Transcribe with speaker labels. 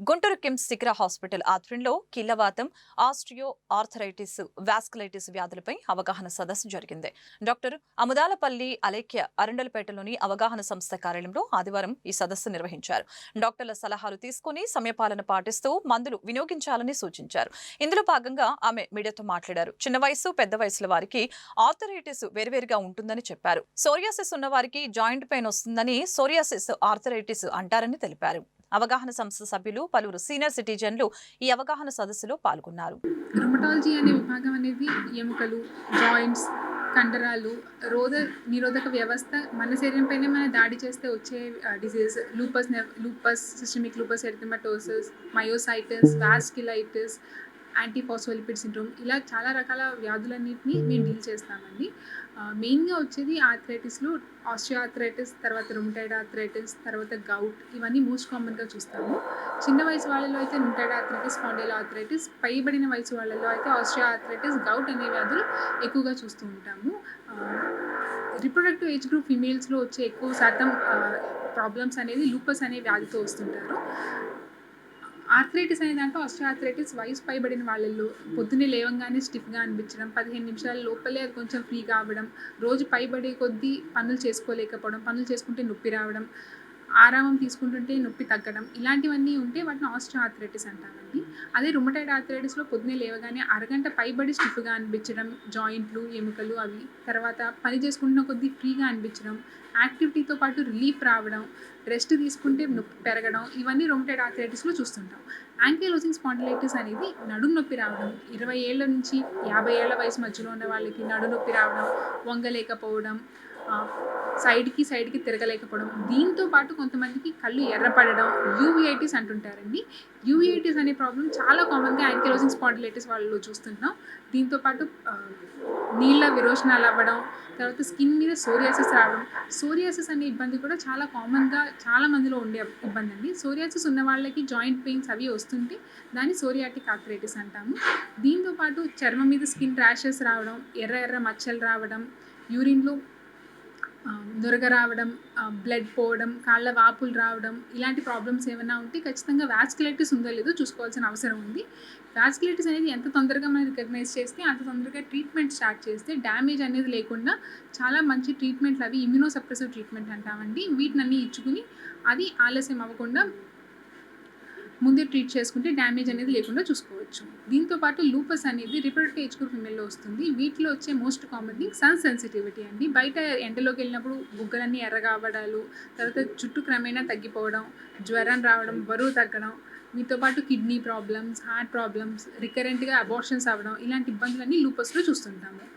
Speaker 1: గుంటూరు కిమ్స్ శిఖర హాస్పిటల్ ఆధ్వర్యంలో కీళ్ళవాతం ఆస్ట్రియో arthritis vasculitis వ్యాధులపై అవగాహన సదస్సు జరిగింది. డాక్టర్ అముదాలపల్లి అలేఖ్య అరండలపేటలోని అవగాహన సంస్థ కార్యాలయంలో ఆదివారం ఈ సదస్సు నిర్వహించారు. డాక్టర్ల సలహాలు తీసుకుని సమయపాలన పాటిస్తూ మందులు వినియోగించాలని సూచించారు. ఇందులో భాగంగా ఆమె మీడియాతో మాట్లాడారు. చిన్న వయసు పెద్ద వయసుల వారికి ఆర్థరైటిస్ వేరువేరుగా ఉంటుందని చెప్పారు. సోరియాసిస్ ఉన్న వారికి జాయింట్ పెయిన్ వస్తుందని సోరియాసిస్ ఆర్థరైటిస్ అంటారని తెలిపారు. అవగాహన సంస్థ సభ్యులు పలువురు సీనియర్ సిటిజన్లు ఈ అవగాహన సదస్సులో పాల్గొన్నారు.
Speaker 2: రుమటాలజీ అనే విభాగం అనేది ఎముకలు జాయింట్స్ కండరాలు రోధ నిరోధక వ్యవస్థ మన శరీరంపైనే మనం మన దాడి చేస్తే వచ్చే disease lupus lupus systemic lupus erythematosus myositis vasculitis antiphospholipid syndrome. ఇలా చాలా రకాల వ్యాధులన్నింటినీ మేము. డీల్ చేస్తామండి. మెయిన్గా వచ్చేది ఆర్థరైటిస్లో ఆస్ట్రియో ఆర్థరైటిస్ తర్వాత రుమటైడ్ ఆర్థరైటిస్ తర్వాత గౌట్ ఇవన్నీ మోస్ట్ కామన్గా చూస్తాము. చిన్న వయసు వాళ్ళలో అయితే రుమటైడ్ ఆర్థరైటిస్ స్పాండైల్ ఆర్థరైటిస్ పైబడిన వయసు వాళ్ళలో అయితే ఆస్ట్రియో ఆర్థరైటిస్ గౌట్ అనే వ్యాధులు ఎక్కువగా చూస్తూ ఉంటాము. రిప్రొడక్టివ్ ఏజ్ గ్రూప్ ఫీమేల్స్లో వచ్చే ఎక్కువ శాతం ప్రాబ్లమ్స్ అనేది లూపస్ అనే వ్యాధితో వస్తుంటారు. ఆర్థరైటిస్ అనే దాంట్లో ఆర్థరైటిస్ వయసు పైబడిన వాళ్ళల్లో పొద్దున్నే లేవంగానే స్టిఫ్గా అనిపించడం పదిహేను నిమిషాల లోపలే అది కొంచెం ఫ్రీగా అవ్వడం రోజు పైబడే కొద్దీ పనులు చేసుకోలేకపోవడం పనులు చేసుకుంటే నొప్పి రావడం ఆరామం తీసుకుంటుంటే నొప్పి తగ్గడం ఇలాంటివన్నీ ఉంటే వాటిని ఆస్ట్రో ఆర్థరైటిస్ అంటామండి అదే రుమటైడ్ ఆర్థరైటిస్లో పొద్దున్నే లేవగానే అరగంట పైబడి స్టిఫ్గా అనిపించడం జాయింట్లు ఎముకలు అవి. తర్వాత పని చేసుకుంటున్న కొద్దీ ఫ్రీగా అనిపించడం యాక్టివిటీతో పాటు రిలీఫ్ రావడం రెస్ట్ తీసుకుంటే నొప్పి పెరగడం ఇవన్నీ రొమటైడ్ ఆర్థరైటిస్లో చూస్తుంటాం. యాంకిలోజింగ్ స్పాండిలైటిస్ అనేది నడుము నొప్పి రావడం ఇరవై ఏళ్ళ నుంచి యాభై ఏళ్ళ వయసు మధ్యలో ఉన్న వాళ్ళకి నడు నొప్పి రావడం వంగలేకపోవడం సైడ్కి సైడ్కి తిరగలేకపోవడం. దీంతో పాటు కొంతమందికి కళ్ళు ఎర్రపడడం యూవిఐటిస్ అంటుంటారండి. యూవిఐటిస్ అనే ప్రాబ్లం చాలా కామన్గా యాంకిలోజింగ్ స్పాండిలైటిస్ వాళ్ళు చూస్తున్నాం దీంతో పాటు నీళ్ళ విరోచనాలు అవ్వడం తర్వాత స్కిన్ మీద సోరియాసిస్ రావడం. సోరియాసిస్ అనే ఇబ్బంది కూడా చాలా కామన్గా చాలా మందిలో ఉండే ఇబ్బంది అండి సోరియాసిస్ ఉన్న వాళ్ళకి జాయింట్ పెయిన్స్ అవి వస్తుంటే దాన్ని సోరియాటిక్ ఆర్థరైటిస్ అంటాము. దీంతో పాటు చర్మం మీద స్కిన్ ర్యాషెస్ రావడం ఎర్ర ఎర్ర మచ్చలు రావడం యూరిన్లో దురగ రావడం బ్లడ్ పోవడం కాళ్ళ వాపులు రావడం ఇలాంటి ప్రాబ్లమ్స్ ఏమైనా ఉంటే ఖచ్చితంగా వ్యాస్కులైటిస్ ఉందో లేదో చూసుకోవాల్సిన అవసరం ఉంది. వ్యాస్కులైటిస్ అనేది ఎంత తొందరగా మనం రికగ్నైజ్ చేస్తే అంత తొందరగా ట్రీట్మెంట్ స్టార్ట్ చేస్తే డ్యామేజ్ అనేది లేకుండా చాలా మంచి ట్రీట్మెంట్లు అవి ఇమ్యూనోసప్రెసివ్ ట్రీట్మెంట్ అంటామండి. వీటినన్నీ ఇచ్చుకుని అది ఆలస్యం అవ్వకుండా ముందే ట్రీట్ చేసుకుంటే డ్యామేజ్ అనేది లేకుండా చూసుకోవచ్చు. దీంతో పాటు లూపస్ అనేది రిప్రొడక్టివ్ ఏజ్ గ్రూప్ ఫిమేల్లో వస్తుంది. వీటిలో వచ్చే most common thing sun sensitivity అండి. బయట ఎండలోకి వెళ్ళినప్పుడు బుగ్గలన్నీ ఎర్రగా అవ్వడాలు తర్వాత జుట్టు క్రమేణా తగ్గిపోవడం జ్వరం రావడం బరువు తగ్గడం మీతో పాటు కిడ్నీ ప్రాబ్లమ్స్ హార్ట్ ప్రాబ్లమ్స్ రికరెంట్గా అబార్షన్స్ అవ్వడం ఇలాంటి ఇబ్బందులన్నీ లూపస్లో చూస్తుంటాము.